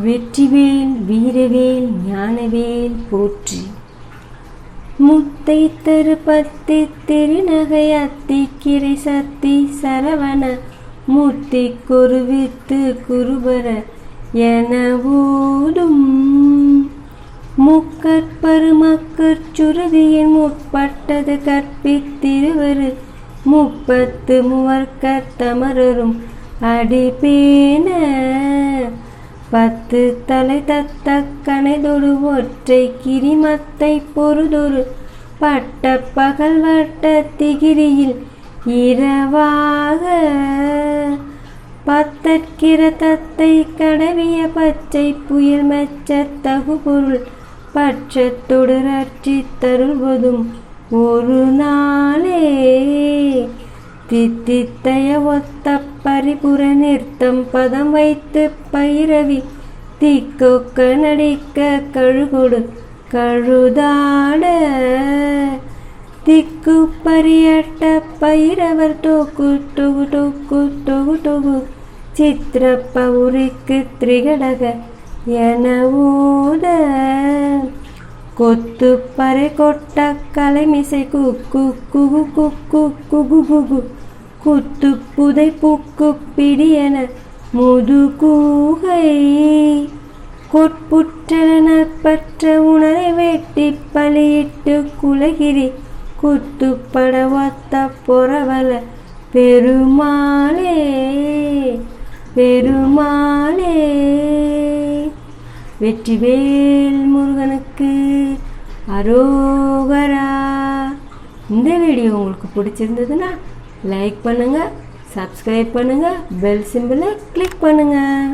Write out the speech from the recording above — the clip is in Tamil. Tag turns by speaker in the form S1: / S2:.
S1: வெற்றிவேல் வீரவேல் ஞானவேல் போற்றி. முத்தை தரு பத்தி திருநகை அத்திக்கிரை சத்தி சரவண மூர்த்தி குருவித்து குருபர என ஓடும். முக்கற்பருமக்கற் சுருதியின் முற்பட்டது கற்பித்திருவரு முப்பத்து மூவர்க்கத்தமரரும் அடிப்பேன. பத்து தலை தத்த கணைதொடு ஒற்றை கிரிமத்தை பொருதொரு பட்ட பகல் வட்ட திகிரியில் இரவாக. பத்தற்கிற தத்தை கடவிய பச்சை புயல் மெச்சத் தகுபொருள் பட்சத்தொடு ரட்சி தருள்வதும் ஒரு நாளே. தித்தித்தய ஒத்த பரிபுர நிறுத்தம் பதம் வைத்து பைரவி திக்கொக்க நடிக்க கழுகொடு கழுதாட. திக்கு பரியட்ட பைரவர் டோக்கு டொகு டொக்கு டொகு டொகு சித்திர பௌரிக்கு திரிகடக என ஊத. கொத்து பறை கொட்ட கலைமிசை குக்கு குகு குக்கு குகு குகு குத்து புதை பூக்கு பிடியன முது கூகை. கொட்புற்றன நற்பற்ற உணரை வெட்டி பலியிட்டு குலகிரி. குத்துப்பட ஒத்த பொறவல பெருமாளே பெருமாளே. வெற்றிவேல் முருகனுக்கு அரோகரா. இந்த வீடியோ உங்களுக்கு பிடிச்சிருந்ததுன்னா லைக் பண்ணுங்கள் சப்ஸ்கிரைப் பண்ணுங்கள் பெல் சிம்பிளை கிளிக் பண்ணுங்கள்